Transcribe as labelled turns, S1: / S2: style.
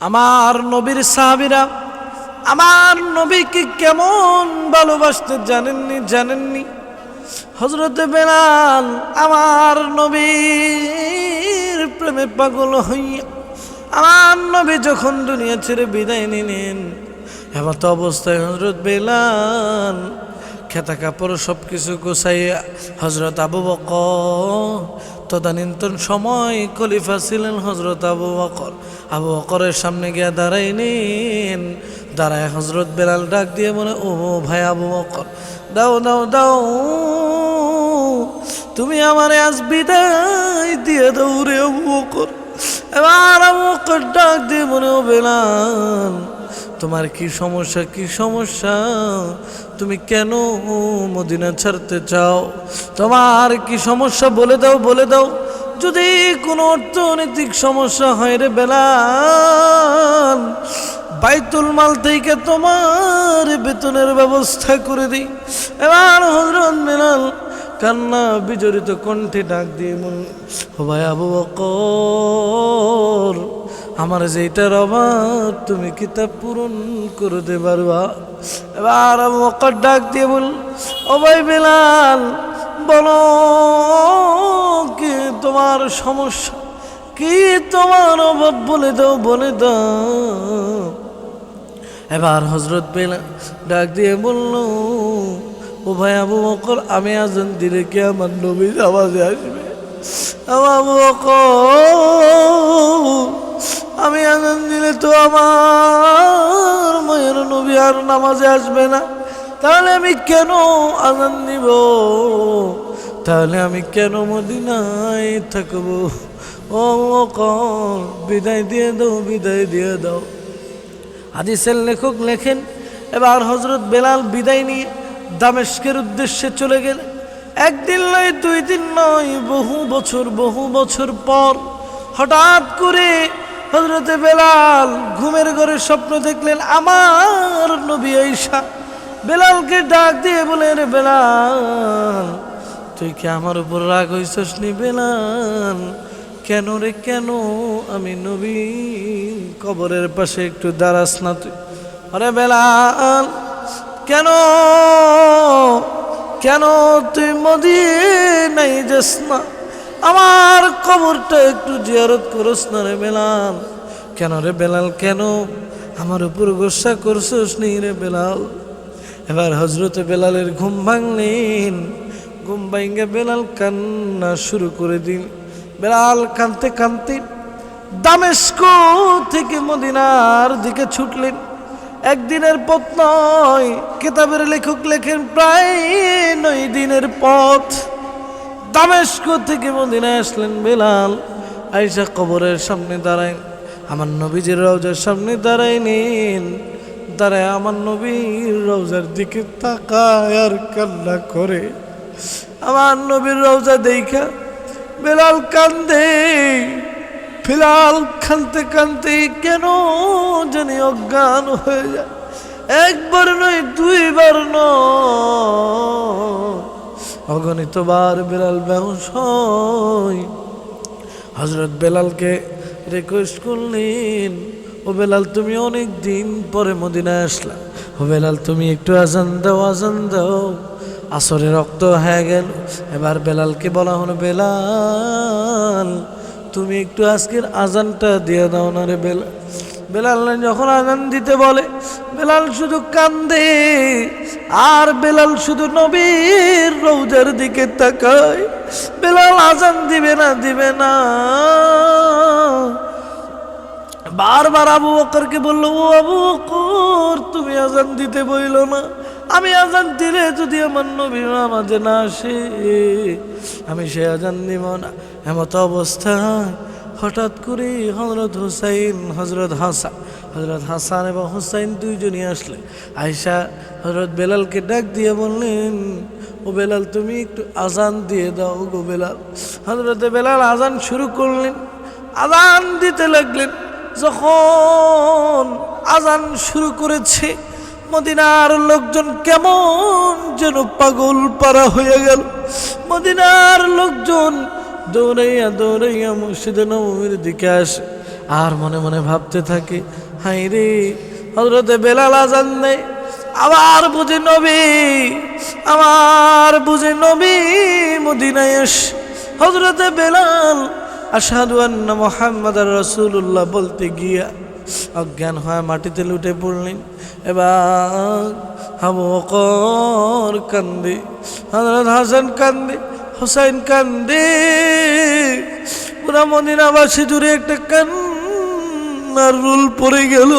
S1: আমার নবীর সাহাবিরা, আমার নবীকে কেমন ভালোবাসতে জানেননি জানেননি? হজরতে বেলাল আমার নবীর প্রেমে পাগল হইয়া আমার নবী যখন দুনিয়া ছেড়ে বিদায় নিলেন, এমত অবস্থায় হজরত বেলাল খেতা কাপড় সব কিছু গোছাইয়া হজরত আবু বক তদানীন্তন সময় খলিফা ছিলেন হজরত আবু বকর। আবু বকরের সামনে গিয়া নিন। দাঁড়ায় হজরত বেলাল ডাক দিয়ে বলে, ও ভাই আবু বকর, দাও দাও দাও। তুমি আমার আজ বিদায় দিয়ে দাও রে আবু বকর। এবার আবু বকর ডাক দিয়ে মনে ও বেলাল, তোমার কি সমস্যা কি সমস্যা? তুমি কেন মদিনা ছাড়তে চাও? তোমার কি সমস্যা? বলে দাও বলে দাও। যদি কোনো অর্থনৈতিক সমস্যা হয় রে বেলাল, বাইতুল মাল থেকে তোমার বেতনের ব্যবস্থা করে দিই। এবার হজরত বেলাল কান্না বিজড়িত কণ্ঠে ডাক দিয়ে মন ভাই আবু বকর আমার যেটার অভাব, তুমি কিতাব পূরণ করে দে পারবা? এবার আবু ডাক দিয়ে বল, ও ভাই বেলাল, বলো কি তোমার সমস্যা? কি তোমার অভাব বলে দাও বলে দাও। এবার হজরত বেলা ডাক দিয়ে বলল, ও ভাই আবু বকর, আমি আজান দিলে কি আমার নবীর আওয়াজে আসবে? আবু বকর দিলে তো আমার মায়ের নবী আর নামাজে আসবে না। তাহলে আমি কেন আজান দিব? তাহলে আমি কেন মদিনায় থাকব? ও কর বিদায় দিয়ে দাও, বিদায় দিয়ে দাও। হাদিসের লেখক লেখেন, এবার হজরত বেলাল বিদায় নিয়ে দামেস্কের উদ্দেশ্যে চলে গেলেন। একদিন নয়, দুই দিন নয়, বহু বছর বহু বছর পর হঠাৎ করে হজরতে বেলাল ঘুমের ঘরে স্বপ্ন দেখলেন, আমার নবী ঈশা। বেলালকে ডাক দিয়ে বলে রে বেলাল, তুই কি আমার উপর রাগ হইছস নি বেলাল? কেন রে কেন? আমি নবী, কবরের পাশে একটু দাঁড়াস না তুই। আরে বেলাল, কেন? কেন তুই মদি নাই যাস না? আমার কবরটা একটু জিয়ারত করস না রে বেলাল। কেন রে বেলাল, কেন? আমার উপর গোসা করছস নি রে বেলাল। এবার হজরতে বেলালের ঘুম ভাঙলেন। ঘুম ভাঙ্গে বেলাল কান্না শুরু করে দিন বেলাল কানতে কানতে দামেস্ক থেকে মদিনার দিকে ছুটলেন। একদিনের পথ নয়, কেতাবের লেখক লেখেন প্রায় নয় দিনের পথ। দামেস্ক থেকে মদিনায় আসলেন বেলাল। আইসা কবরের সামনে দাঁড়ায়। আমার নবীজির রওজার সামনে দাঁড়ায় নিন। দাঁড়ায় আমার নবীর রওজার দিকে তাকায় আর কান্না করে। আমার নবীর রওজা দেখা বেলাল কান্দে। ফিলাল কানতে কানতে কেন জানি অজ্ঞান হয়ে যায়। একবার নয়, দুইবার নয়। অগণিত বার বেলাল বেহুশ হজরত বেলালকে রিকোয়েস্ট করলেন, ও বেলাল, তুমি অনেক দিন পরে মদিনায় আসলা। ও বেলাল, তুমি একটু আজান দাও আজান দাও। আসরে রক্ত হয়ে গেল। এবার বেলালকে বলা হলো, বেলাল, তুমি একটু আজকের আজানটা দিয়ে দাও না রে বেলাল। বেলাল যখন আজান দিতে বলে, বেলাল শুধু কান্দে। আর বেলাল শুধু নবীর রৌজার দিকে তাকায়। বেলাল আজান দিবে না দিবে না। বারবার আবু বকরকে বলল, ও আবু বকর, তুমি আজান দিতে বইল না। আমি আজান দিলে যদি আমার নবী নামাজে না আসে, আমি সে আজান দিব না। এমত অবস্থায় হঠাৎ করে হজরত হুসাইন হজরত হাসান হজরত হাসান এবং হুসাইন দুইজনই আসলেন আয়সা হজরত বেলালকে ডাক দিয়ে বললেন, ও বেলাল, তুমি একটু আজান দিয়ে দাও গো বেলাল। হজরত বেলাল আজান শুরু করলেন আজান দিতে লাগলেন। যখন আজান শুরু করেছে, মদিনার লোকজন কেমন যেন পাগল পারা হয়ে গেল। মদিনার লোকজন দৌড়াইয়া দৌড়াইয়া মসজিদে নবমীর দিকে আসে। আর মনে মনে ভাবতে থাকে হাই রে হজরতে বেলাল আজান দেয়। আবার বুঝি নবী আমার বুঝি নবী মদিনায় হজরতে বেলাল আসাদু আন্না মোহাম্মদ রসুল্লাহ বলতে গিয়া অজ্ঞান হয় মাটিতে লুটে পড়লেন। এবার হাবু অকর কান্দি হজরত হাসান কান্দে হোসাইন কান্দে পুরা মদিনাবাসী জুড়ে একটা কান্নার রুল পড়ে গেল।